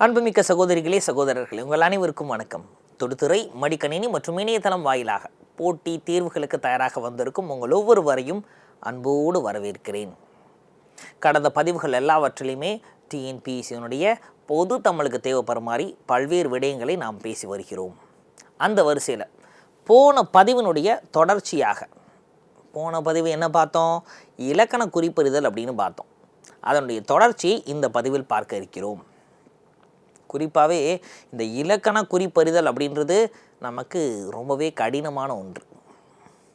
அன்புமிக்க சகோதரிகளே சகோதரர்களே உங்கள் அனைவருக்கும் வணக்கம். தொடுத்துறை மடிக்கணினி மற்றும் இணையதளம் வாயிலாக போட்டி தேர்வுகளுக்கு தயாராக வந்திருக்கும் உங்கள் ஒவ்வொருவரையும் அன்போடு வரவேற்கிறேன். கடந்த பதிவுகள் எல்லாவற்றிலையுமே டிஎன்பிஎஸ்சியினுடைய பொது தமிழுக்கு தேவைப்படுற மாதிரி பல்வேறு விடயங்களை நாம் பேசி வருகிறோம். அந்த வரிசையில் போன பதிவினுடைய தொடர்ச்சியாக போன பதிவு என்ன பார்த்தோம்? இலக்கண குறிப்பறிதல் அப்படின்னு பார்த்தோம். அதனுடைய தொடர்ச்சியை இந்த பதிவில் பார்க்க இருக்கிறோம். குறிப்பாகவே இந்த இலக்கண குறிப்பறிதல் அப்படின்றது நமக்கு ரொம்பவே கடினமான ஒன்று.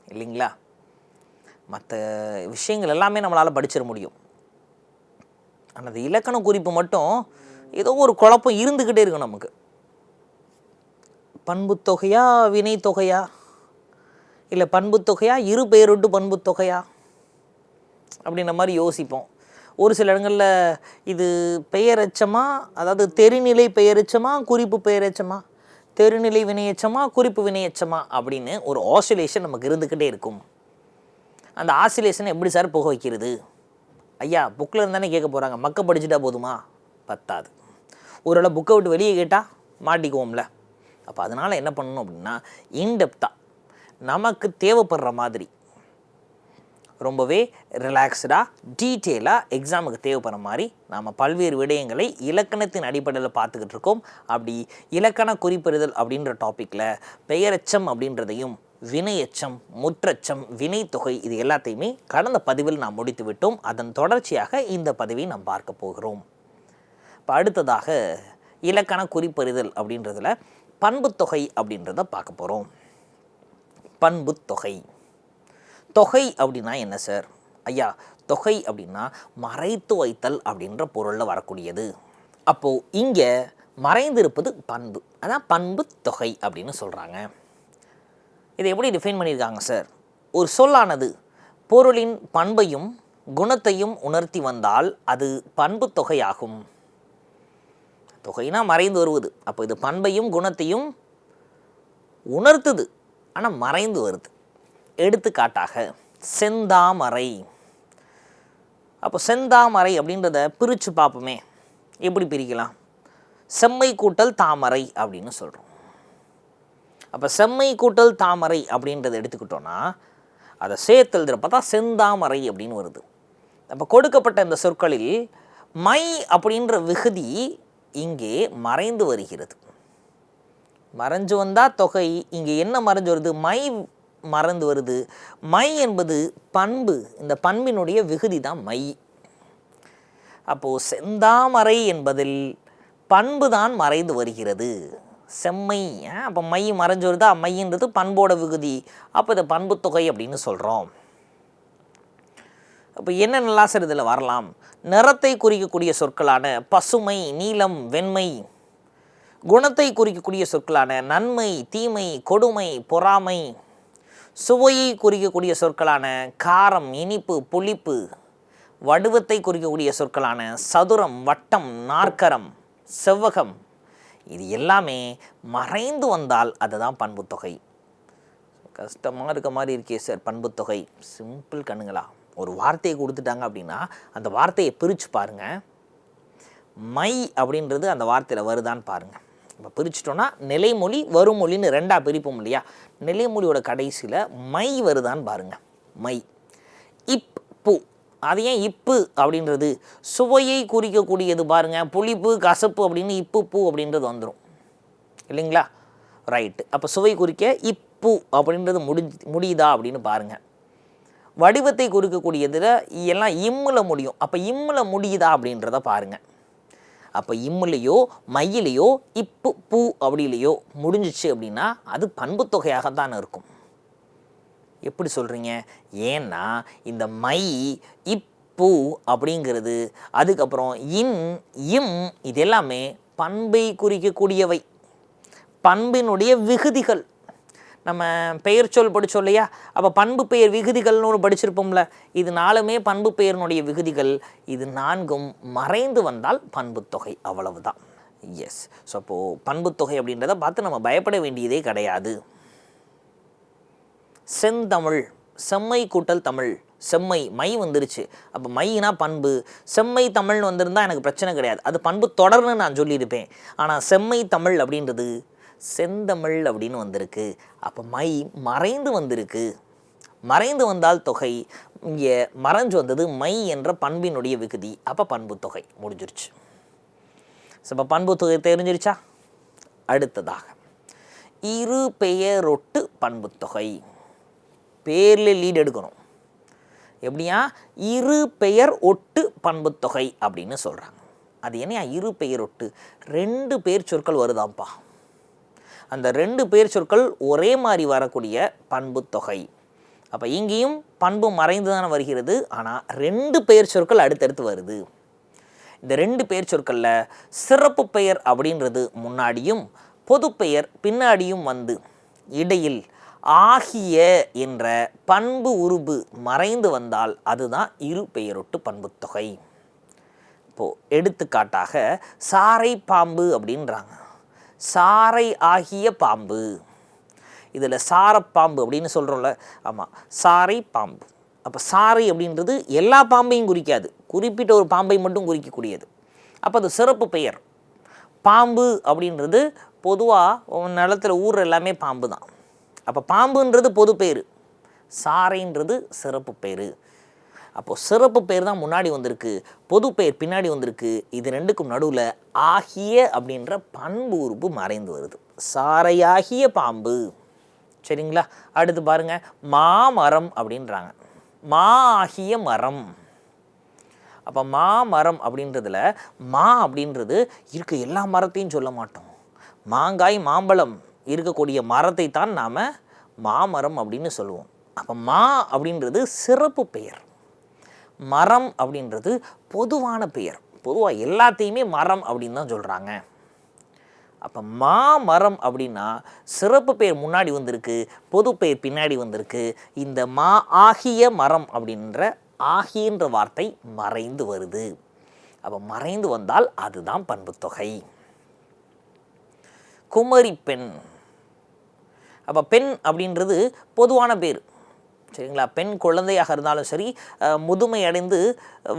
இல்லைங்களா? மற்ற விஷயங்கள் எல்லாமே நம்மளால் படிச்சிட முடியும். ஆனால் அந்த இலக்கண குறிப்பு மட்டும் ஏதோ ஒரு குழப்பம் இருந்துக்கிட்டே இருக்கும் நமக்கு. பண்புத்தொகையா வினைத்தொகையா வினை தொகையா? இல்லை பண்புத்தொகையா இரு பெயரொட்டு பண்புத்தொகையா அப்படின்ற மாதிரி யோசிப்போம். ஒரு சில இடங்களில் இது பெயரெச்சமா அதாவது தெரிநிலை பெயரெச்சமா குறிப்பு பெயரெச்சமா தெருநிலை வினையச்சமா குறிப்பு வினையச்சமா அப்படின்னு ஒரு ஆசிலேஷன் நமக்கு இருந்துக்கிட்டே இருக்கும். அந்த ஆசிலேஷனை எப்படி சார் புக வைக்கிறது? ஐயா புக்கில் இருந்தானே கேட்க போகிறாங்க மக்க படிச்சுட்டா போதுமா? பத்தாது. ஒருவேளை புக்கை விட்டு வெளியே கேட்டால் மாட்டிக்குவோம்ல. அப்போ அதனால் என்ன பண்ணணும் அப்படின்னா இன்டெப்த்தாக நமக்கு தேவைப்படுற மாதிரி ரொம்பவே ரிலாக்ஸ்டாக டீட்டெயிலாக எக்ஸாமுக்கு தேவைப்படுற மாதிரி நாம் பல்வேறு விடயங்களை இலக்கணத்தின் அடிப்படையில் பார்த்துக்கிட்டு இருக்கோம். அப்படி இலக்கண குறிப்பறிதல் அப்படின்ற டாப்பிக்கில் பெயரச்சம் அப்படின்றதையும் வினையச்சம் முற்றச்சம் வினைத்தொகை இது எல்லாத்தையுமே கடந்த பதிவில் நாம் முடித்து விட்டோம். அதன் தொடர்ச்சியாக இந்த பதிவை நாம் பார்க்க போகிறோம். இப்போ அடுத்ததாக இலக்கண குறிப்பறிதல் அப்படின்றதில் பண்புத்தொகை அப்படின்றத பார்க்க போகிறோம் பண்புத்தொகை. தொகை அப்படின்னா என்ன சார்? ஐயா தொகை அப்படின்னா மறைத்து வைத்தல் அப்படின்ற பொருளில் வரக்கூடியது. அப்போது இங்கே மறைந்திருப்பது பண்பு. அதான் பண்பு தொகை அப்படின்னு சொல்கிறாங்க இதை எப்படி டிஃபைன் பண்ணியிருக்காங்க சார்? ஒரு சொல்லானது பொருளின் பண்பையும் குணத்தையும் உணர்த்தி வந்தால் அது பண்பு தொகையாகும். தொகைனா மறைந்து வருவது. அப்போ இது பண்பையும் குணத்தையும் உணர்த்துது. ஆனால் மறைந்து வருது. எடுத்துக்காட்டாக செந்தாமரை. அப்போ செந்தாமரை அப்படின்றத பிரித்து பார்ப்போமே. எப்படி பிரிக்கலாம்? செம்மை கூட்டல் தாமரை அப்படின்னு சொல்கிறோம் அப்போ செம்மை கூட்டல் தாமரை அப்படின்றத எடுத்துக்கிட்டோன்னா அதை சேர்த்தெழுதுற பார்த்தா செந்தாமரை அப்படின்னு வருது. அப்போ கொடுக்கப்பட்ட இந்த சொற்களில் மை அப்படின்ற விகுதி இங்கே மறைந்து வருகிறது. மறைஞ்சு வந்தால் தொகை இங்கே என்ன மறைஞ்சு வருது? மை மறந்து வருது. மை என்பது பண்பு. இந்த பண்பினுடைய விகுதி தான் மை. அப்போது செந்தாமரை என்பதில் பண்பு தான் மறைந்து வருகிறது. செம்மை அப்போ மை மறைஞ்சு வருதா? மைன்றது பண்போட விகுதி. அப்போ இதை பண்பு தொகை அப்படின்னு சொல்கிறோம் அப்போ என்னென்னலாம் சார் இதில் வரலாம்? நிறத்தை குறிக்கக்கூடிய சொற்களான பசுமை நீலம் வெண்மை. குணத்தை குறிக்கக்கூடிய சொற்களான நன்மை தீமை கொடுமை பொறாமை. சுவையை குறிக்கக்கூடிய சொற்களான காரம் இனிப்பு புளிப்பு வடிவத்தை குறிக்கக்கூடிய சொற்களான சதுரம் வட்டம் நாற்கரம் செவ்வகம் இது எல்லாமே மறைந்து வந்தால் அதுதான் பண்புத்தொகை. கஷ்டமாக இருக்க மாதிரி இருக்கே சார் பண்புத்தொகை. சிம்பிள் கண்ணுங்களா ஒரு வார்த்தையை கொடுத்துட்டாங்க அப்படின்னா அந்த வார்த்தையை பிரித்து பாருங்கள் மை அப்படின்றது அந்த வார்த்தையில் வருதான்னு பாருங்கள் இப்போ பிரிச்சிட்டோன்னா நிலைமொழி வருமொழின்னு ரெண்டாக பிரிப்போம் இல்லையா? நிலைமொழியோட கடைசியில் மை வருதான்னு பாருங்கள் மை. இப் பூ. அது ஏன் இப்பு அப்படின்றது? சுவையை குறிக்கக்கூடியது பாருங்கள் புளிப்பு கசப்பு அப்படின்னு இப்பு பூ அப்படின்றது வந்துடும் இல்லைங்களா? ரைட்டு அப்போ சுவை குறிக்க இப்பு அப்படின்றது முடி முடியுதா அப்படின்னு பாருங்கள் வடிவத்தை குறிக்கக்கூடியதில் எல்லாம் இம்மில் முடியும். அப்போ இம்மில் முடியுதா அப்படின்றத பாருங்கள் அப்போ இம்முலையோ மையிலையோ இப்பு பூ அப்படிலையோ முடிஞ்சிச்சு அப்படின்னா அது பண்பு தொகையாகத்தான் இருக்கும். எப்படி சொல்கிறீங்க ஏன்னா இந்த மை இப்பு அப்படிங்கிறது அதுக்கப்புறம் இன் இம் இது எல்லாமே பண்பை குறிக்கக்கூடியவை. பண்பினுடைய விகுதிகள். நம்ம பெயர் சொல் படித்தோம் இல்லையா? அப்போ பண்பு பெயர் விகுதிகள்னு ஒன்று படிச்சிருப்போம்ல. இது நாலுமே பண்பு பெயரினுடைய விகுதிகள். இது நான்கும் மறைந்து வந்தால் பண்புத்தொகை அவ்வளவுதான். எஸ் ஸோ அப்போது பண்புத்தொகை அப்படின்றத பார்த்து நம்ம பயப்பட வேண்டியதே கிடையாது. செந்தமிழ் செம்மை கூட்டல் தமிழ் செம்மை மை வந்துருச்சு. அப்போ மைனா பண்பு. செம்மை தமிழ்னு வந்திருந்தா எனக்கு பிரச்சனை கிடையாது. அது பண்பு தொடர்னு நான் சொல்லியிருப்பேன். ஆனால் செம்மை தமிழ் அப்படின்றது செந்தமிழ் அப்படின்னு வந்திருக்கு. அப்போ மை மறைந்து வந்திருக்கு. மறைந்து வந்தால் தொகை இங்கே மறைஞ்சு வந்தது மை என்ற பண்பினுடைய விகுதி. அப்போ பண்பு தொகை முடிஞ்சிருச்சு. ஸோ இப்போ பண்பு தொகை தெரிஞ்சிருச்சா? அடுத்ததாக. இரு பெயரொட்டு பண்பு தொகை. பேரில் லீட் எடுக்கணும். எப்படியா? இரு பெயர் ஒட்டு பண்புத்தொகை அப்படின்னு சொல்கிறாங்க அது என்னையா? இரு பெயர் ஒட்டு ரெண்டு பேர் சொற்கள் வருதாம்ப்பா. அந்த ரெண்டு பேர் சொற்கள் ஒரே மாதிரி வரக்கூடிய பண்புத்தொகை அப்போ இங்கேயும் பண்பு மறைந்து தானே வருகிறது. ஆனால் ரெண்டு பெயர் சொற்கள் அடுத்தடுத்து வருது. இந்த ரெண்டு பெயர் சொற்களில் சிறப்பு பெயர் அப்படின்றது முன்னாடியும் பொது பெயர் பின்னாடியும் வந்து இடையில் ஆகிய என்ற பண்பு உருபு மறைந்து வந்தால் அதுதான் இரு பெயரொட்டு பண்புத்தொகை இப்போது எடுத்துக்காட்டாக சாரை பாம்பு அப்படின்றாங்க. சாரை ஆகிய பாம்பு. இதில் சாரப்பாம்பு அப்படின்னு சொல்கிறோம்ல ஆமாம் சாரை பாம்பு. அப்போ சாரை அப்படின்றது எல்லா பாம்பையும் குறிக்காது. குறிப்பிட்ட ஒரு பாம்பை மட்டும் குறிக்கக்கூடியது. அப்போ அது சிறப்பு பெயர். பாம்பு அப்படின்றது பொதுவாக நிலத்தில் ஊர் எல்லாமே பாம்பு தான் அப்போ பாம்புன்றது பொது பேர் சாரைன்றது சிறப்பு பேர் அப்போது சிறப்பு பேர் தான் முன்னாடி வந்திருக்கு பொது பெயர் பின்னாடி வந்திருக்கு. இது ரெண்டுக்கும் நடுவில் ஆகிய அப்படின்ற பண்பு உறுப்பு மறைந்து வருது. சாரையாகிய பாம்பு. சரிங்களா? அடுத்து பாருங்க. மாமரம் அப்படின்றாங்க. மா ஆகிய மரம். அப்போ மாமரம் அப்படின்றதுல மா அப்படின்றது இருக்க. எல்லா மரத்தையும் சொல்ல மாட்டோம். மாங்காய் மாம்பழம் இருக்கக்கூடிய மரத்தை தான் நாம் மாமரம் அப்படின்னு சொல்லுவோம். அப்போ மா அப்படின்றது சிறப்பு பெயர். மரம் அப்படின்றது பொதுவான பெயர். பொதுவாக எல்லாத்தையுமே மரம் அப்படின்னு தான் சொல்கிறாங்க அப்போ மா மரம் அப்படின்னா சிறப்பு பெயர் முன்னாடி வந்திருக்கு பொது பெயர் பின்னாடி வந்திருக்கு. இந்த மா ஆகிய மரம் அப்படின்ற ஆகின்ற வார்த்தை மறைந்து வருது. அப்போ மறைந்து வந்தால் அதுதான் பண்புத்தொகை குமரி பெண். அப்போ பெண் அப்படின்றது பொதுவான பேர். சரிங்களா? பெண் குழந்தையாக இருந்தாலும் சரி முதுமை அடைந்து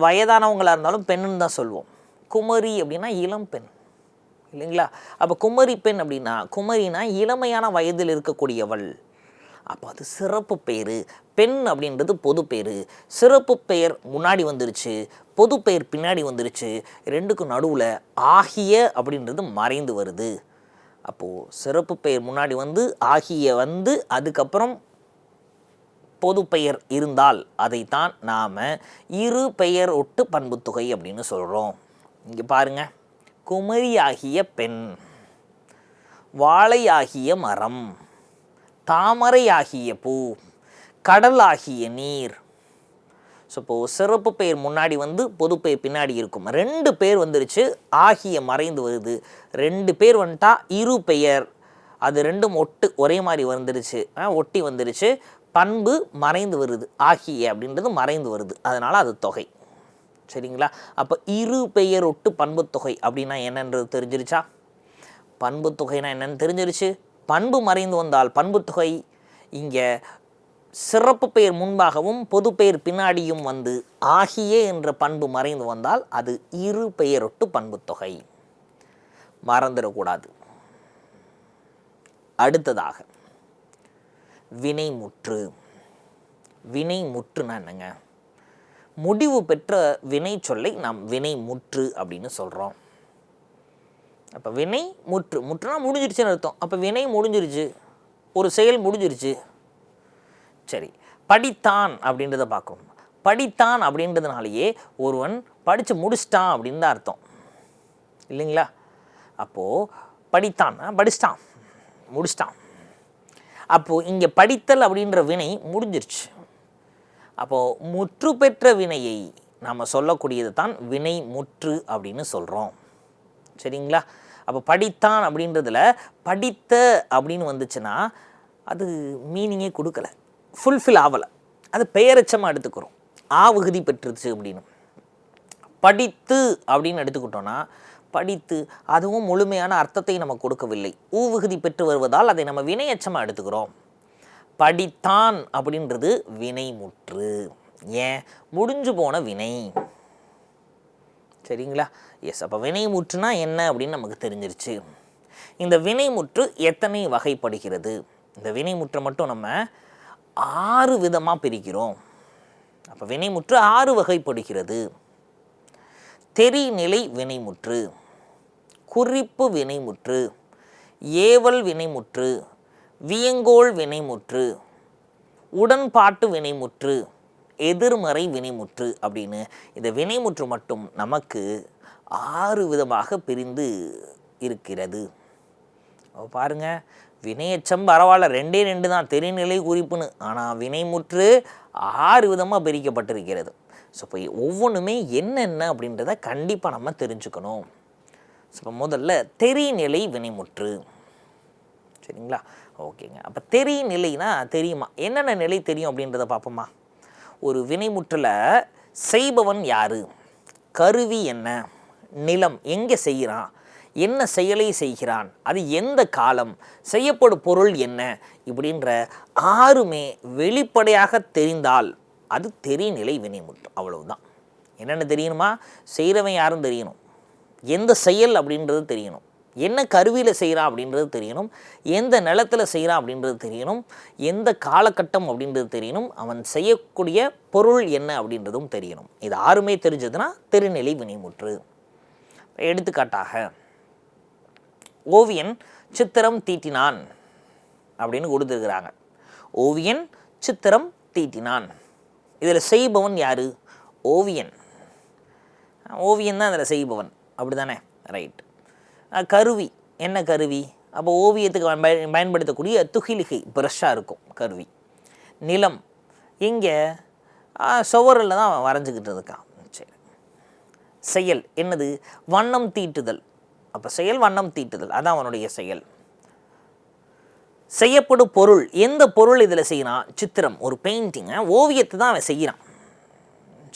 வயதானவங்களாக இருந்தாலும் பெண்ணுன்னு தான் சொல்லுவோம் குமரி அப்படின்னா இளம் பெண். இல்லைங்களா? அப்போ குமரி பெண் அப்படின்னா குமரினா இளமையான வயதில் இருக்கக்கூடியவள். அப்போ அது சிறப்பு பெயர் பெண் அப்படின்றது பொது பெயர் சிறப்பு பெயர் முன்னாடி வந்துருச்சு பொது பெயர் பின்னாடி வந்துருச்சு. ரெண்டுக்கும் நடுவில் ஆகிய அப்படின்றது மறைந்து வருது. அப்போது சிறப்பு பெயர் முன்னாடி வந்து ஆகிய வந்து அதுக்கப்புறம் பொது பெயர் இருந்தால் அதைத்தான் நாம் இரு பெயர் ஒட்டு பண்புத்தொகை அப்படின்னு சொல்கிறோம் இங்கே பாருங்க. குமரியாகிய பெண் வாழையாகிய மரம் தாமரையாகிய பூ கடலாகிய நீர். ஸோ இப்போது சிறப்பு பெயர் முன்னாடி வந்து பொது பெயர் பின்னாடி இருக்கும். ரெண்டு பேர் வந்துருச்சு ஆகிய மறைந்து வருது. ரெண்டு பேர் வந்துட்டா இரு பெயர். அது ரெண்டும் ஒட்டு ஒரே மாதிரி வந்துருச்சு. ஆ, ஒட்டி வந்துருச்சு. பண்பு மறைந்து வருது. ஆகிய அப்படின்றது மறைந்து வருது. அதனால் அது தொகை. சரிங்களா? அப்போ இரு பெயர் ஒட்டு பண்புத்தொகை அப்படின்னா என்னன்றது தெரிஞ்சிருச்சா? பண்புத்தொகைனா என்னன்னு தெரிஞ்சிருச்சு. பண்பு மறைந்து வந்தால் பண்புத்தொகை இங்கே சிறப்பு பெயர் முன்பாகவும் பொது பெயர் பின்னாடியும் வந்து ஆகிய என்ற பண்பு மறைந்து வந்தால் அது இரு பெயரொட்டு பண்புத்தொகை மறந்துடக்கூடாது. அடுத்ததாக வினைமுற்று. வினைமுற்றுனா என்னங்க? முடிவு பெற்ற வினை சொல்லை நாம் வினைமுற்று அப்படின்னு சொல்கிறோம் அப்போ வினை முற்று முற்றுனா முடிஞ்சிருச்சுன்னு அர்த்தம். அப்போ வினை முடிஞ்சிருச்சு ஒரு செயல் முடிஞ்சிருச்சு. சரி படித்தான் அப்படின்றத பார்க்கணும். படித்தான் அப்படின்றதுனாலேயே ஒருவன் படித்து முடிச்சிட்டான் அப்படின்னு தான் அர்த்தம். இல்லைங்களா? அப்போது படித்தான் படிச்சிட்டான் முடிச்சிட்டான். அப்போது இங்கே படித்தல் அப்படின்ற வினை முடிஞ்சிருச்சு. அப்போது முற்று பெற்ற வினையை நாம் சொல்லக்கூடியது தான் வினை முற்று அப்படின்னு சொல்கிறோம் சரிங்களா? அப்போ படித்தான் அப்படின்றதுல படித்த அப்படின்னு வந்துச்சுன்னா அது மீனிங்கே கொடுக்கல. ஃபுல்ஃபில் ஆகலை அது பெயரச்சமாக எடுத்துக்கிறோம். ஆ விகுதி பெற்றுச்சு அப்படின்னு. படித்து அப்படின்னு எடுத்துக்கிட்டோன்னா படித்து அதுவும் முழுமையான அர்த்தத்தை நம்ம கொடுக்கவில்லை. ஊ பெற்று வருவதால் அதை நம்ம வினையச்சமாக எடுத்துக்கிறோம். படித்தான் அப்படின்றது வினைமுற்று. ஏன்? முடிஞ்சு போன வினை. சரிங்களா? எஸ் அப்போ வினைமுற்றுனா என்ன அப்படின்னு நமக்கு தெரிஞ்சிருச்சு. இந்த வினைமுற்று எத்தனை வகைப்படுகிறது? இந்த வினைமுற்றை மட்டும் நம்ம ஆறு விதமாக பிரிக்கிறோம். அப்போ வினைமுற்று ஆறு வகைப்படுகிறது. தெரிநிலை வினைமுற்று. குறிப்பு வினைமுற்று ஏவல் வினைமுற்று வியங்கோள் வினைமுற்று உடன்பாட்டு வினைமுற்று எதிர்மறை வினைமுற்று அப்படின்னு இந்த வினைமுற்று மட்டும் நமக்கு ஆறு விதமாக பிரிந்து இருக்கிறது. பாருங்க. வினையச்சம் பரவாயில்ல. ரெண்டே ரெண்டு தான். தெரிநிலை குறிப்புன்னு. ஆனால் வினைமுற்று ஆறு விதமாக பிரிக்கப்பட்டிருக்கிறது. ஸோ இப்போ ஒவ்வொன்றுமே என்னென்ன அப்படின்றத கண்டிப்பாக நம்ம தெரிஞ்சுக்கணும். ஸோ முதல்ல தெரிநிலை வினைமுற்று. சரிங்களா? ஓகேங்க. அப்போ தெரி நிலைனா தெரியுமா? என்னென்ன நிலை தெரியும் அப்படின்றத பார்ப்போமா. ஒரு வினைமுற்றில் செய்பவன் யார்? கருவி என்ன? நிலம் எங்கே செய்கிறான் என்ன செயலை செய்கிறான்? அது எந்த காலம்? செய்யப்படும் பொருள் என்ன? இப்படின்ற ஆறுமே வெளிப்படையாக தெரிந்தால் அது தெரிநிலை வினைமுற்று. அவ்வளவுதான். என்னென்ன தெரியணுமா? செய்கிறவன் யாரும் தெரியணும். எந்த செயல் அப்படின்றது தெரியணும். என்ன கருவியில் செய்கிறான் அப்படின்றது தெரியணும். எந்த நிலத்தில் செய்கிறான் அப்படின்றது தெரியணும். எந்த காலகட்டம் அப்படின்றது தெரியணும். அவன் செய்யக்கூடிய பொருள் என்ன அப்படின்றதும் தெரியணும். இது ஆறுமே தெரிஞ்சதுன்னா திருநிலை வினைமுற்று. எடுத்துக்காட்டாக ஓவியன் சித்திரம் தீட்டினான் அப்படின்னு கொடுத்துருக்குறாங்க. ஓவியன் சித்திரம் தீட்டினான். இதில் செய்பவன் யார்? ஓவியன். ஓவியன் தான் அதில் செய்பவன். அப்படி தானே ரைட் கருவி. என்ன கருவி? அப்போ ஓவியத்துக்கு பயன் பயன்படுத்தக்கூடிய துகிலிகை ப்ரஷ்ஷாக இருக்கும் கருவி. நிலம். இங்கே சுவரில் தான் அவன் வரைஞ்சிக்கிட்டு இருக்கான். சரி. செயல். என்னது? வண்ணம் தீட்டுதல். அப்போ செயல் வண்ணம் தீட்டுதல். அதான் அவனுடைய செயல். செய்யப்படும் பொருள். எந்த பொருள் இதில் செய்கிறான் சித்திரம். ஒரு பெயிண்டிங்கை ஓவியத்தை தான் அவன் செய்கிறான்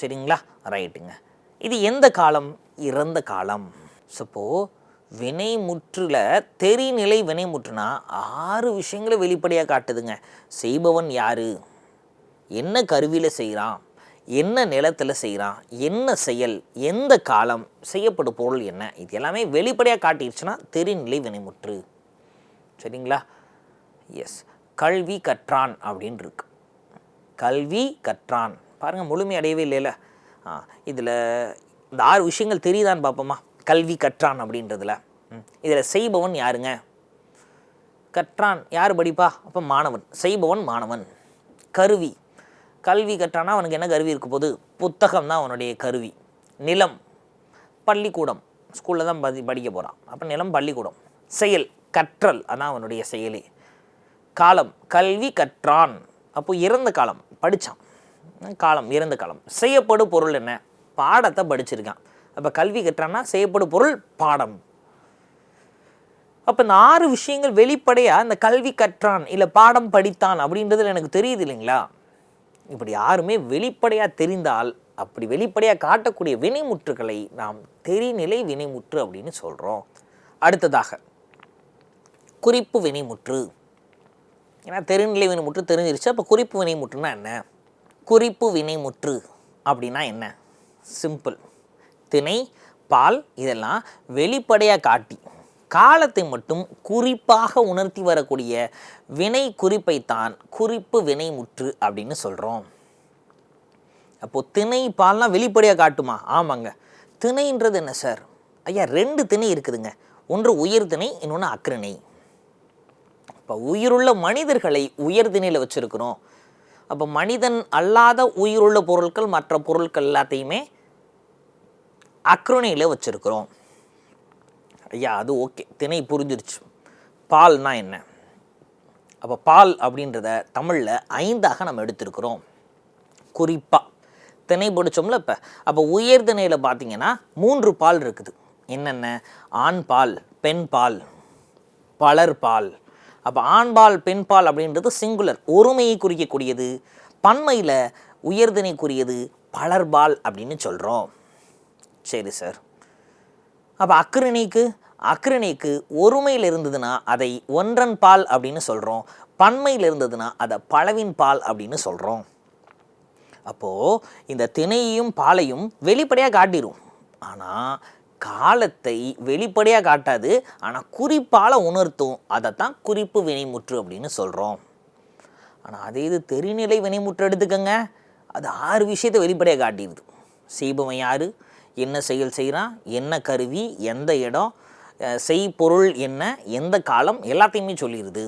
சரிங்களா? ரைட்டுங்க இது எந்த காலம்? இறந்த காலம். சப்போ வினைமுற்றில் தெரிநிலை வினைமுற்றுனா ஆறு விஷயங்களை வெளிப்படையாக காட்டுதுங்க. செய்பவன் யாரு? என்ன கருவியில் செய்கிறான் என்ன நிலத்தில் செய்கிறான் என்ன செயல்? எந்த காலம்? செய்யப்படும் பொருள் என்ன? இது எல்லாமே வெளிப்படையாக காட்டிடுச்சுன்னா தெரிநிலை வினைமுற்று. சரிங்களா? எஸ் கல்வி கற்றான் அப்படின்னு இருக்கு. கல்வி கற்றான். பாருங்கள் முழுமை அடையவே இல்லைல்ல ஆ இதில் இந்த ஆறு விஷயங்கள் தெரியுதான்னு பார்ப்போமா? கல்வி கற்றான் அப்படின்றதுல. இதில் செய்பவன் யாருங்க? கற்றான் யார் படிப்பா? அப்போ மாணவன். செய்பவன் மாணவன். கருவி. கல்வி கற்றானா அவனுக்கு என்ன கருவி இருக்க போது புத்தகம் தான் அவனுடைய கருவி. நிலம். பள்ளிக்கூடம். ஸ்கூலில் தான் பதி படிக்க போகிறான் அப்போ நிலம் பள்ளிக்கூடம். செயல். கற்றல். அதான் அவனுடைய செயலி. காலம். கல்வி கற்றான். அப்போ இறந்த காலம். படித்தான் காலம். இறந்த காலம். செய்யப்படும் பொருள் என்ன? பாடத்தை படிச்சிருக்கான். அப்போ கல்வி கற்றான்னா செய்யப்படும் பொருள் பாடம். அப்போ இந்த ஆறு விஷயங்கள் வெளிப்படையாக இந்த கல்வி கற்றான் இல்லை பாடம் படித்தான் அப்படின்றதுல எனக்கு தெரியுது இல்லைங்களா? இப்படி யாருமே வெளிப்படையாக தெரிந்தால் அப்படி வெளிப்படையாக காட்டக்கூடிய வினைமுற்றுகளை நாம் தெரிநிலை வினைமுற்று அப்படின்னு சொல்கிறோம் அடுத்ததாக குறிப்பு வினைமுற்று. ஏன்னா தெரிநிலை வினைமுற்று தெரிஞ்சிருச்சு. அப்போ குறிப்பு வினைமுற்றுனா என்ன? குறிப்பு வினைமுற்று அப்படின்னா என்ன? சிம்பிள். திணை பால் இதெல்லாம் வெளிப்படையாக காட்டி காலத்தை மட்டும் குறிப்பாக உணர்த்தி வரக்கூடிய வினை குறிப்பைத்தான் குறிப்பு வினைமுற்று அப்படின்னு சொல்கிறோம் அப்போது திணை பால்லாம் வெளிப்படையாக காட்டுமா? ஆமாங்க. திணைன்றது என்ன சார்? ஐயா ரெண்டு திணை இருக்குதுங்க. ஒன்று உயர் திணை இன்னொன்று அக்ரிணை இப்போ உயிருள்ள மனிதர்களை உயர் திணையில் வச்சுருக்கிறோம். அப்போ மனிதன் அல்லாத உயிருள்ள பொருட்கள் மற்ற பொருட்கள் எல்லாத்தையுமே அக்ரோனியில் வச்சுருக்குறோம். ஐயா அது ஓகே. திணை புரிஞ்சிருச்சு. பால்னா என்ன? அப்போ பால் அப்படின்றத தமிழில் ஐந்தாக நம்ம எடுத்திருக்கிறோம். குறிப்பாக திணை பிடிச்சோம்ல இப்போ. அப்போ உயர் திணையில் பார்த்தீங்கன்னா மூன்று பால் இருக்குது. என்னென்ன? ஆண் பால் பெண் பால் பலர் பால். அப்போ ஆண்பால் பெண்பால் அப்படின்றது சிங்குலர் ஒருமையை குறிக்கக்கூடியது. பன்மையில் உயர்தினைக்குரியது பலர்பால் அப்படின்னு சொல்கிறோம் சரி சார் அப்போ அக்ரணிக்கு அக்ரணிக்கு ஒருமையில் இருந்ததுன்னா அதை ஒன்றன் பால் அப்படின்னு சொல்கிறோம் பன்மையில் இருந்ததுன்னா அதை பலவின் பால் அப்படின்னு சொல்கிறோம் அப்போது இந்த திணையையும் பாலையும் வெளிப்படையாக காட்டிடும் ஆனால் காலத்தை வெளிப்படையாக காட்டாது. ஆனால் குறிப்பால் உணர்த்தும். அதைத்தான் குறிப்பு வினைமுற்று அப்படின்னு சொல்கிறோம் ஆனால் அதே இது தெரிநிலை வினைமுற்று எடுத்துக்கங்க. அது ஆறு விஷயத்தை வெளிப்படையாக காட்டிடுது சீபமை யார்? என்ன செயல் செய்கிறான் என்ன கருவி எந்த இடம் செய் செய்பொருள் என்ன எந்த காலம் எல்லாத்தையுமே சொல்லிடுது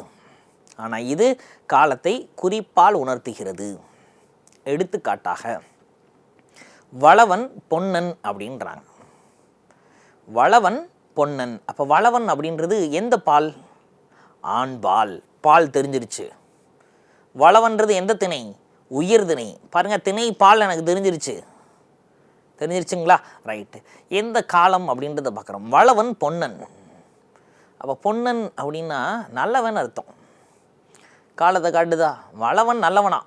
ஆனால் இது காலத்தை குறிப்பால் உணர்த்துகிறது. எடுத்துக்காட்டாக வளவன் பொன்னன் அப்படின்றாங்க. வளவன் பொன்னன். அப்போ வளவன் அப்படின்றது எந்த பால்? ஆண் பால். பால் தெரிஞ்சிருச்சு. வளவன்றது எந்த திணை? உயிர் திணை. பாருங்க திணை பால் எனக்கு தெரிஞ்சிருச்சு. தெரிஞ்சிருச்சுங்களா? ரைட்டு எந்த காலம் அப்படின்றத பார்க்குறோம். வளவன் பொன்னன். அப்போ பொன்னன் அப்படின்னா நல்லவன் அர்த்தம். காலத்தை காட்டுதா? வளவன் நல்லவனா?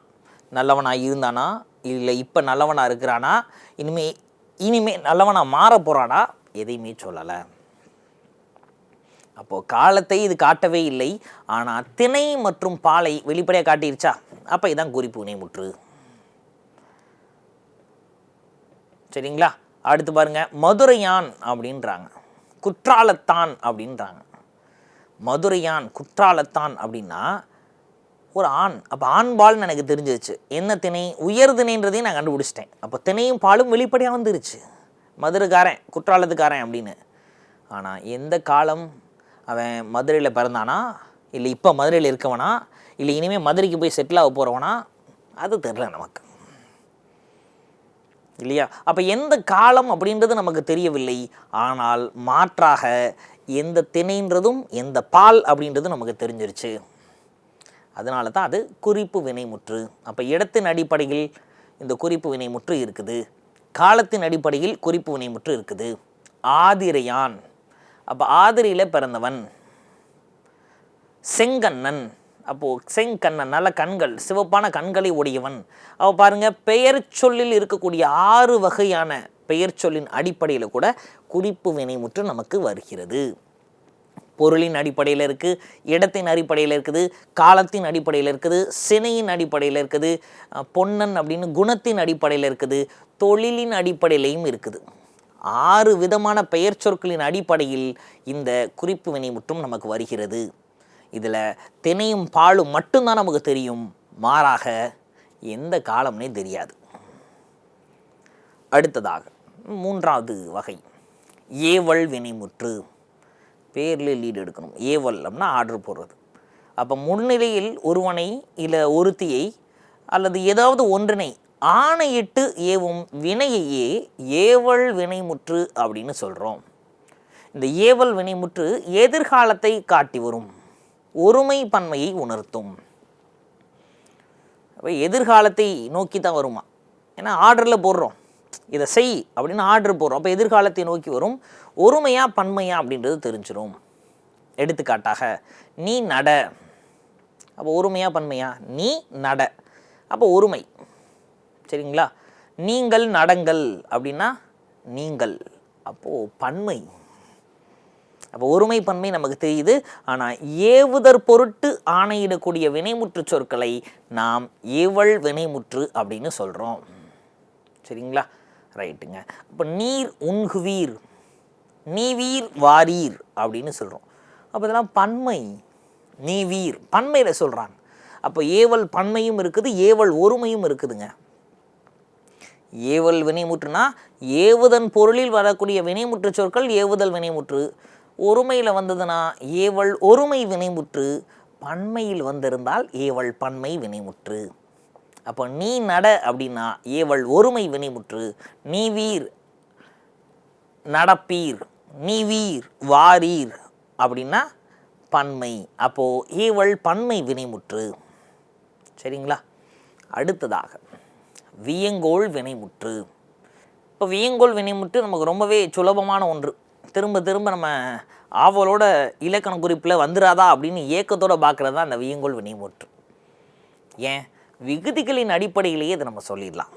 நல்லவனாக இருந்தானா? இல்லை இப்போ நல்லவனாக இருக்கிறானா? இனிமே இனிமே நல்லவனாக மாற போகிறானா எதையுமே சொல்லலை. அப்போது காலத்தை இது காட்டவே இல்லை. ஆனால் திணை மற்றும் பாலை வெளிப்படையாக காட்டிருச்சா? அப்போ இதான் குறிப்பு முற்று. சரிங்களா? அடுத்து பாருங்க மதுரையான் அப்படின்றாங்க. குற்றாலத்தான் அப்படின்றாங்க. மதுரையான் குற்றாலத்தான் அப்படின்னா ஒரு ஆண். அப்போ ஆண்பால்னு எனக்கு தெரிஞ்சிருச்சு. என்ன திணை? உயர் திணைன்றதையும் நான் கண்டுபிடிச்சிட்டேன். அப்போ திணையும் பாலும் வெளிப்படையாக வந்துருச்சு. மதுரைக்காரன் குற்றாலத்துக்காரன் அப்படின்னு. ஆனால் எந்த காலம் அவன் மதுரையில் பிறந்தானா? இல்லை இப்போ மதுரையில் இருக்கவனா? இல்லை இனிமேல் மதுரைக்கு போய் செட்டில் ஆக போகிறவனா அது தெரில நமக்கு. இல்லையா? அப்போ எந்த காலம் அப்படின்றது நமக்கு தெரியவில்லை. ஆனால் மாற்றாக எந்த திணைன்றதும் எந்த பால் அப்படின்றதும் நமக்கு தெரிஞ்சிருச்சு. அதனால தான் அது குறிப்பு வினைமுற்று. அப்போ இடத்தின் அடிப்படையில் இந்த குறிப்பு வினைமுற்று இருக்குது. காலத்தின் அடிப்படையில் குறிப்பு வினைமுற்று இருக்குது. ஆதிரையான். அப்போ ஆதிரையில் பிறந்தவன். செங்கண்ணன். அப்போது செங்கண்ணன் நல்ல கண்கள் சிவப்பான கண்களை உடையவன். அவ பாருங்க பெயர் சொல்லில் இருக்கக்கூடிய ஆறு வகையான பெயர் சொல்லின் அடிப்படையில் கூட குறிப்பு வினைமுற்று நமக்கு வருகிறது. பொருளின் அடிப்படையில் இருக்குது இடத்தின் அடிப்படையில் இருக்குது காலத்தின் அடிப்படையில் இருக்குது சினையின் அடிப்படையில் இருக்குது பொன்னன் அப்படின்னு குணத்தின் அடிப்படையில் இருக்குது தொழிலின் அடிப்படையிலையும் இருக்குது. ஆறு விதமான பெயர் சொற்களின் அடிப்படையில் இந்த குறிப்பு வினைமுற்றும் நமக்கு வருகிறது. இதில் தினையும் பாலும் மட்டும்தான் நமக்கு தெரியும். மாறாக எந்த காலம்னே தெரியாது. அடுத்ததாக மூன்றாவது வகை. ஏவல் வினைமுற்று. பேரில் லீடு எடுக்கணும். ஏவல் அப்படின்னா ஆர்டர் போடுறது. அப்போ முன்னிலையில் ஒருவனை இல்லை ஒருத்தியை அல்லது ஏதாவது ஒன்றினை ஆணையிட்டு ஏவும் வினையையே ஏவல் வினைமுற்று அப்படின்னு சொல்கிறோம் இந்த ஏவல் வினைமுற்று எதிர்காலத்தை காட்டி வரும். ஒருமை பன்மையை உணர்த்தும். அப்போ எதிர்காலத்தை நோக்கி தான் வருமா? ஏன்னா ஆர்டரில் போடுறோம். இதை செய் அப்படின்னு ஆர்டர் போடுறோம். அப்போ எதிர்காலத்தை நோக்கி வரும். ஒருமையா பன்மையா அப்படின்றது தெரிஞ்சிடும் எடுத்துக்காட்டாக நீ நட. அப்போ ஒருமையா பன்மையா? நீ நட. அப்போ ஒருமை. சரிங்களா? நீங்கள் நடங்கள் அப்படின்னா நீங்கள். அப்போது பன்மை. அப்போ ஒருமை பன்மை நமக்கு தெரியுது. ஆனால் ஏவுதற் பொருட்டு ஆணையிடக்கூடிய வினைமுற்று சொற்களை நாம் ஏவல் வினைமுற்று அப்படின்னு சொல்கிறோம் சரிங்களா? ரைட்டுங்க. அப்போ நீர் உண்குவீர் நீவீர் வாரீர் அப்படின்னு சொல்கிறோம் அப்போ இதெல்லாம் பன்மை நீவீர். பன்மையில் சொல்கிறாங்க அப்போ ஏவல் பன்மையும் இருக்குது ஏவல் ஒருமையும் இருக்குதுங்க. ஏவல் வினைமுற்றுனா ஏவுதன் பொருளில் வரக்கூடிய வினைமுற்று சொற்கள் ஏவுதல் வினைமுற்று. ஒருமையில் வந்ததுன்னா ஏவல் ஒருமை வினைமுற்று பன்மையில் வந்திருந்தால் ஏவல் பன்மை வினைமுற்று. அப்போ நீ நட அப்படின்னா ஏவல் ஒருமை வினைமுற்று நீ வீர் நடப்பீர் நீ வீர் வாரீர் அப்படின்னா பன்மை. அப்போது ஏவல் பன்மை வினைமுற்று. சரிங்களா? அடுத்ததாக வியங்கோள் வினைமுற்று. இப்போ வியங்கோள் வினைமுற்று நமக்கு ரொம்பவே சுலபமான ஒன்று. திரும்ப திரும்ப நம்ம ஆவலோட இலக்கண குறிப்பில் வந்துடாதா அப்படின்னு ஏக்கத்தோடு பார்க்குறது தான் அந்த வியங்கோள் வினைமுற்று. ஏன்? விகுதிகளின் அடிப்படையிலேயே இதை நம்ம சொல்லிடலாம்.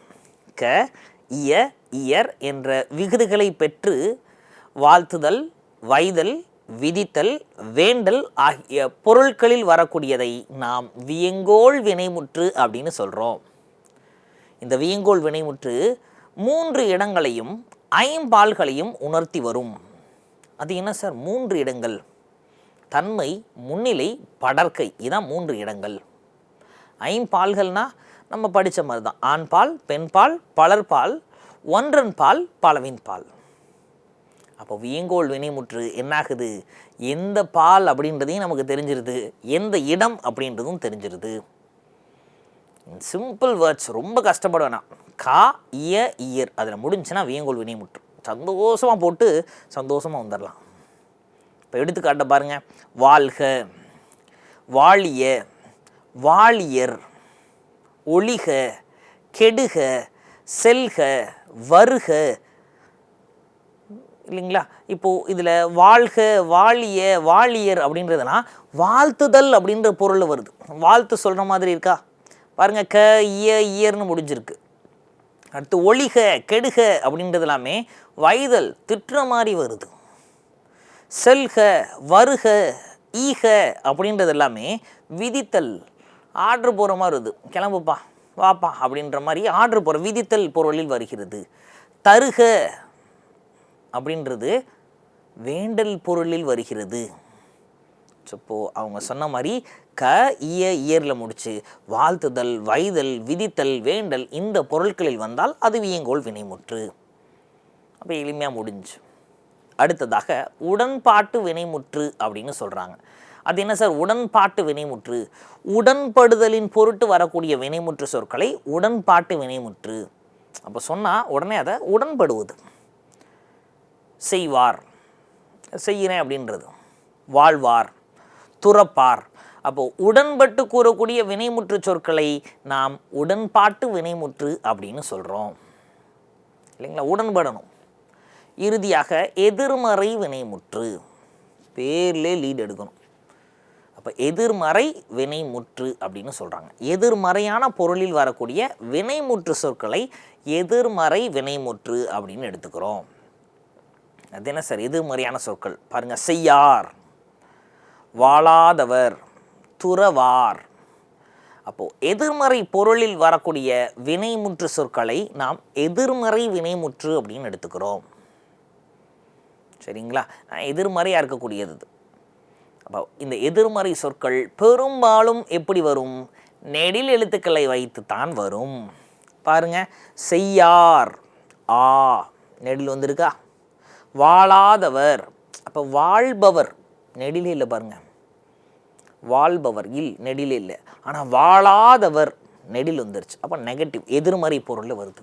க இய இயர் என்ற விகுதிகளை பெற்று வாழ்த்துதல் வைதல் விதித்தல் வேண்டல் ஆகிய பொருட்களில் வரக்கூடியதை நாம் வியங்கோள் வினைமுற்று அப்படின்னு சொல்கிறோம் இந்த வியங்கோல் வினைமுற்று மூன்று இடங்களையும் ஐம்பால்களையும் உணர்த்தி வரும். அது என்ன சார்? மூன்று இடங்கள். தன்மை முன்னிலை படர்க்கை இதான் மூன்று இடங்கள். ஐம்பால்கள்னால் நம்ம படித்த மாதிரி தான். ஆண்பால் பெண்பால் பலர்பால் ஒன்றன் பால் பலவின் பால் அப்போ வியங்கோல் வினைமுற்று என்னாகுது? எந்த பால் அப்படின்றதையும் நமக்கு தெரிஞ்சிருது. எந்த இடம் அப்படின்றதும் தெரிஞ்சிருது. சிம்பிள் வேர்ட்ஸ் ரொம்ப கஷ்டப்பட வேணாம். கா இய இயர். அதில் முடிஞ்சுன்னா வியங்கோல் வினைமுற்று. சந்தோஷமாக போட்டு சந்தோஷமாக வந்துடலாம் இப்போ எடுத்துக்காட்ட பாருங்கள் வாழ்க வாழிய வாழியர் ஒளிக கெடுக செல்க வருக. இல்லைங்களா? இப்போது இதில் வாழ்க வாழிய வாழியர் அப்படின்றதுனா வாழ்த்துதல் அப்படின்ற பொருள் வருது. வாழ்த்து சொல்கிற மாதிரி இருக்கா? பாருங்க க இய இயர்னு முடிஞ்சிருக்கு. அடுத்து ஒளிக கெடுக அப்படின்றது எல்லாமே வைதல் திட்டுற மாதிரி வருது. செல்க வருக ஈக அப்படின்றது எல்லாமே விதித்தல் ஆர்டர் போகிற மாதிரி வருது. கிளம்புப்பா வாப்பா அப்படின்ற மாதிரி ஆர்டர் போகிற விதித்தல் பொருளில் வருகிறது. தருக அப்படின்றது வேண்டல் பொருளில் வருகிறது. இப்போது அவங்க சொன்ன மாதிரி க இய இயரில் முடிச்சு வாழ்த்துதல் வைதல் விதித்தல் வேண்டல் இந்த பொருட்களில் வந்தால் அது வியங்கோல் வினைமுற்று. அப்போ எளிமையாக முடிஞ்சு. அடுத்ததாக உடன்பாட்டு வினைமுற்று அப்படின்னு சொல்கிறாங்க அது என்ன சார்? உடன்பாட்டு வினைமுற்று. உடன்படுதலின் பொருட்டு வரக்கூடிய வினைமுற்று சொற்களை உடன்பாட்டு வினைமுற்று. அப்போ சொன்னால் உடனே அதை உடன்படுவது. செய்வார். செய்கிறேன் அப்படின்றது. வாழ்வார். துறப்பார். அப்போ உடன்பட்டு கூறக்கூடிய வினைமுற்று சொற்களை நாம் உடன்பாட்டு வினைமுற்று அப்படின்னு சொல்கிறோம் இல்லைங்களா? உடன்படணும். இறுதியாக எதிர்மறை வினைமுற்று. பேர்லே லீட் எடுக்கணும். அப்போ எதிர்மறை வினைமுற்று அப்படின்னு சொல்கிறாங்க எதிர்மறையான பொருளில் வரக்கூடிய வினைமுற்று சொற்களை எதிர்மறை வினைமுற்று அப்படின்னு எடுத்துக்கிறோம். அது என்ன சார்? எதிர்மறையான சொற்கள். பாருங்கள் செய்யார். வாழாதவர். துறவார். அப்போது எதிர்மறை பொருளில் வரக்கூடிய வினைமுற்று சொற்களை நாம் எதிர்மறை வினைமுற்று அப்படின்னு எடுத்துக்கிறோம். சரிங்களா? எதிர்மறையாக இருக்கக்கூடியது இது. அப்போ இந்த எதிர்மறை சொற்கள் பெரும்பாலும் எப்படி வரும்? நெடில் எழுத்துக்களை வைத்து தான் வரும். பாருங்க. செய்யார் ஆ நெடில் வந்திருக்கா? வாழாதவர். அப்போ வாழ்பவர். நெடிலே இல்லை பாருங்கள் வாழ்பவர் இல் நெடில் இல்லை. ஆனால் வாழாதவர் நெடில் வந்துருச்சு. அப்போ நெகட்டிவ் எதிர்மறை பொருளில் வருது.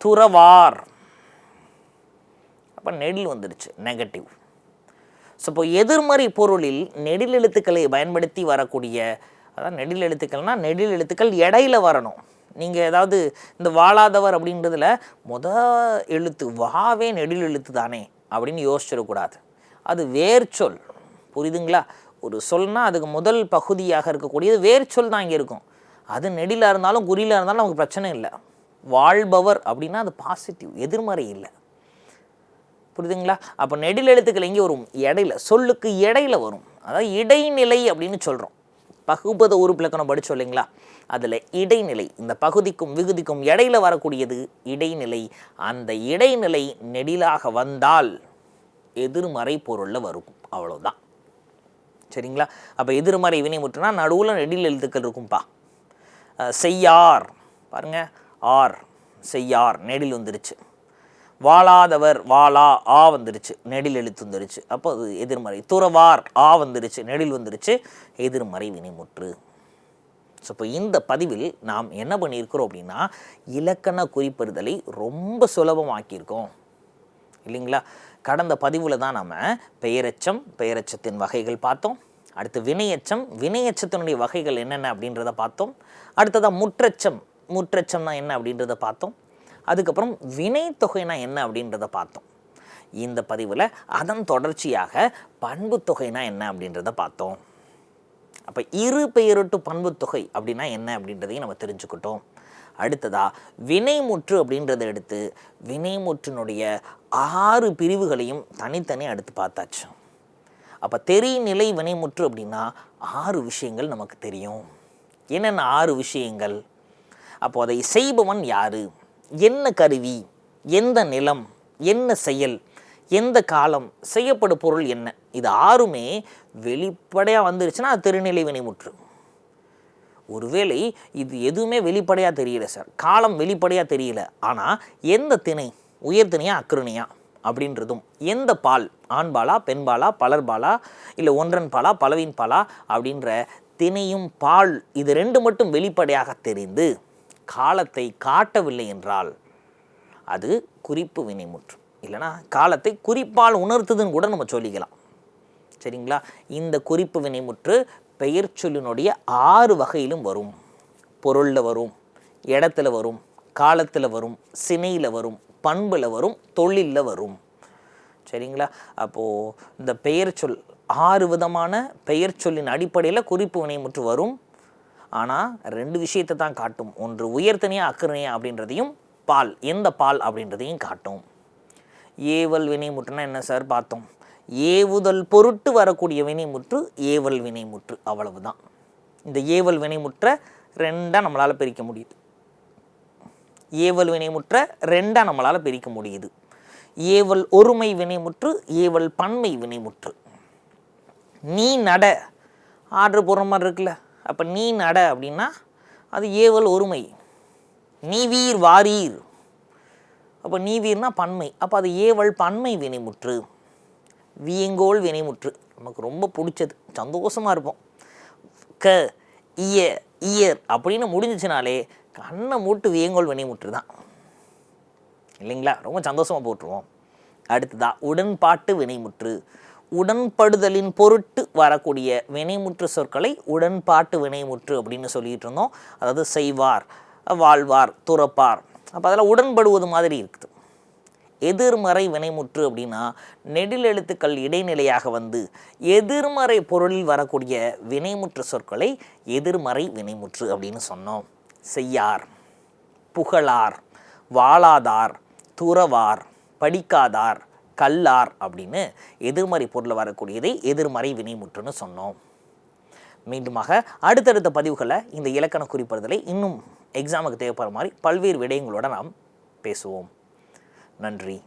துறவார். அப்போ நெடில் வந்துடுச்சு நெகட்டிவ் ஸோ இப்போ எதிர்மறை பொருளில் நெடில் எழுத்துக்களை பயன்படுத்தி வரக்கூடிய அதான் நெடில் எழுத்துக்கள்னால் நெடில் எழுத்துக்கள் இடையில வரணும். நீங்கள் ஏதாவது இந்த வாழாதவர் அப்படின்றதுல முத எழுத்து வாவே நெடில் எழுத்து தானே அப்படின்னு யோசிச்சிடக்கூடாது. அது வேர்ச்சொல். புரியுதுங்களா ஒரு சொல்னால் அதுக்கு முதல் பகுதியாக இருக்கக்கூடியது வேர்ச்சொல் தான் இங்கே இருக்கும். அது நெடிலாக இருந்தாலும் குறியிலாக இருந்தாலும் நமக்கு பிரச்சனை இல்லை. வாழ்பவர் அப்படின்னா அது பாசிட்டிவ் எதிர்மறை இல்லை. புரியுதுங்களா? அப்போ நெடில் எழுத்துக்கள் எங்கே வரும். இடையில சொல்லுக்கு இடையில வரும். அதாவது இடைநிலை அப்படின்னு சொல்கிறோம் பகுபத உறுப்பிலக்கணம் படிச்சோம் இல்லைங்களா அதில் இடைநிலை இந்த பகுதிக்கும் விகுதிக்கும் இடையில வரக்கூடியது இடைநிலை. அந்த இடைநிலை நெடிலாக வந்தால் எதிர்மறை பொருளில் வரும். அவ்வளோதான் சரிங்களா? அப்போ எதிர்மறை வினைமுற்றுனா நடுவில் நெடில் எழுத்துக்கள் இருக்கும்பா. செய்யார். பாருங்க. ஆர் செய்யார். நெடில் வந்துருச்சு. வாழாதவர் வாழா ஆ வந்துருச்சு. நெடில் எழுத்து வந்துருச்சு. அப்போ அது எதிர்மறை துறவார் ஆ வந்துருச்சு. நெடில் வந்துருச்சு. எதிர்மறை வினைமுற்று ஸோ இப்போ இந்த பதிவில் நாம் என்ன பண்ணியிருக்கிறோம் அப்படின்னா இலக்கண குறிப்பிடுதலை ரொம்ப சுலபமாக்கியிருக்கோம். இல்லைங்களா? கடந்த பதிவில் தான் நம்ம பெயரெச்சம் பெயரச்சத்தின் வகைகள் பார்த்தோம். அடுத்து வினையச்சம் வினையச்சத்தினுடைய வகைகள் என்னென்ன அப்படின்றத பார்த்தோம். அடுத்ததாக முற்றச்சம் முற்றச்சம்னா என்ன அப்படின்றத பார்த்தோம். அதுக்கப்புறம் வினைத்தொகைனா என்ன அப்படின்றத பார்த்தோம். இந்த பதிவில் அதன் தொடர்ச்சியாக பண்புத்தொகைனா என்ன அப்படின்றத பார்த்தோம். அப்போ இரு பெயரொட்டு பண்புத்தொகை அப்படின்னா என்ன அப்படின்றதையும் நம்ம தெரிஞ்சுக்கிட்டோம். அடுத்ததாக வினைமுற்று அப்படின்றத எடுத்து வினைமுற்றினுடைய ஆறு பிரிவுகளையும் தனித்தனி அடுத்து பார்த்தாச்சு. அப்போ தெரிநிலை வினைமுற்று அப்படின்னா ஆறு விஷயங்கள் நமக்கு தெரியும். என்னென்ன ஆறு விஷயங்கள்? அப்போ அதை செய்பவன் யாரு? என்ன கருவி? எந்த நிலம்? என்ன செயல்? எந்த காலம்? செய்யப்படும் பொருள் என்ன? இது ஆறுமே வெளிப்படையாக வந்துருச்சுன்னா அது திருநிலை வினைமுற்று. ஒருவேளை இது எதுவுமே வெளிப்படையாக தெரியல சார் காலம் வெளிப்படையாக தெரியல. ஆனால் எந்த திணை? உயர்திணையா அக்ருணியா அப்படின்றதும் எந்த பால்? ஆண்பாலா பெண்பாலா பலர்பாலா இல்லை ஒன்றன் பாலா பலவின் பாலா அப்படின்ற திணையும் பால் இது ரெண்டு மட்டும் வெளிப்படையாக தெரிந்து காலத்தை காட்டவில்லை என்றால் அது குறிப்பு வினைமுற்று இல்லைனா காலத்தை குறிப்பால் உணர்த்துதுன்னு கூட நம்ம சொல்லிக்கலாம். சரிங்களா? இந்த குறிப்பு வினைமுற்று பெயர் சொல்லினுடைய ஆறு வகையிலும் வரும். பொருளில் வரும் இடத்துல வரும் காலத்தில் வரும் சினையில் வரும் பண்பில் வரும் தொழிலில் வரும். சரிங்களா? அப்போது இந்த பெயர் சொல் ஆறு விதமான பெயர் சொல்லின் அடிப்படையில் குறிப்பு வினைமுற்று வரும். ஆனால் ரெண்டு விஷயத்தை தான் காட்டும். ஒன்று உயர்த்தனையா அக்கறையா அப்படின்றதையும் பால் எந்த பால் அப்படின்றதையும் காட்டும். ஏவல் வினைமுற்றுனா என்ன சார்? பார்த்தோம். ஏவுதல் பொருட்டு வரக்கூடிய வினைமுற்று ஏவல் வினைமுற்று அவ்வளவுதான். இந்த ஏவல் வினைமுற்றை ரெண்டாக நம்மளால் பிரிக்க முடியுது. ஏவல் வினைமுற்ற ரெண்டாக நம்மளால் பிரிக்க முடியுது. ஏவல் ஒருமை வினைமுற்று ஏவல் பன்மை வினைமுற்று. நீ நட. ஆர்டர் போடுற மாதிரி இருக்குல்ல. அப்போ நீ நட அப்படின்னா அது ஏவல் ஒருமை. நீ வீர் வாரீர். அப்போ நீ வீர்னா பன்மை. அப்போ அது ஏவல் பன்மை வினைமுற்று. வியங்கோல் வினைமுற்று. நமக்கு ரொம்ப பிடிச்சது. சந்தோஷமாக இருப்போம். க இய இயர் அப்படின்னு முடிஞ்சிச்சுனாலே கண்ணை மூட்டு வியங்கோல் வினைமுற்று தான். இல்லைங்களா? ரொம்ப சந்தோஷமாக போட்டுருவோம். அடுத்ததா உடன்பாட்டு வினைமுற்று. உடன்படுதலின் பொருட்டு வரக்கூடிய வினைமுற்று சொற்களை உடன்பாட்டு வினைமுற்று அப்படின்னு சொல்லிட்டு இருந்தோம். அதாவது செய்வார் வாழ்வார் துறப்பார். அப்போ அதெல்லாம் உடன்படுவது மாதிரி இருக்குது. எதிர்மறை வினைமுற்று அப்படின்னா நெடில் எழுத்துக்கள் இடைநிலையாக வந்து எதிர்மறை பொருளில் வரக்கூடிய வினைமுற்று சொற்களை எதிர்மறை வினைமுற்று அப்படின்னு சொன்னோம். செய்யார் புகழார் வாழாதார் துறவார் படிக்காதார் கல்லார் அப்படின்னு எதிர்மறை பொருளில் வரக்கூடியதை எதிர்மறை வினைமுற்றுன்னு சொன்னோம். மீண்டுமாக அடுத்தடுத்த பதிவுகளை இந்த இலக்கண குறிப்பிடுதலை இன்னும் எக்ஸாமுக்கு தேவைப்படுற மாதிரி பல்வேறு விடயங்களோட நாம் பேசுவோம். நன்றி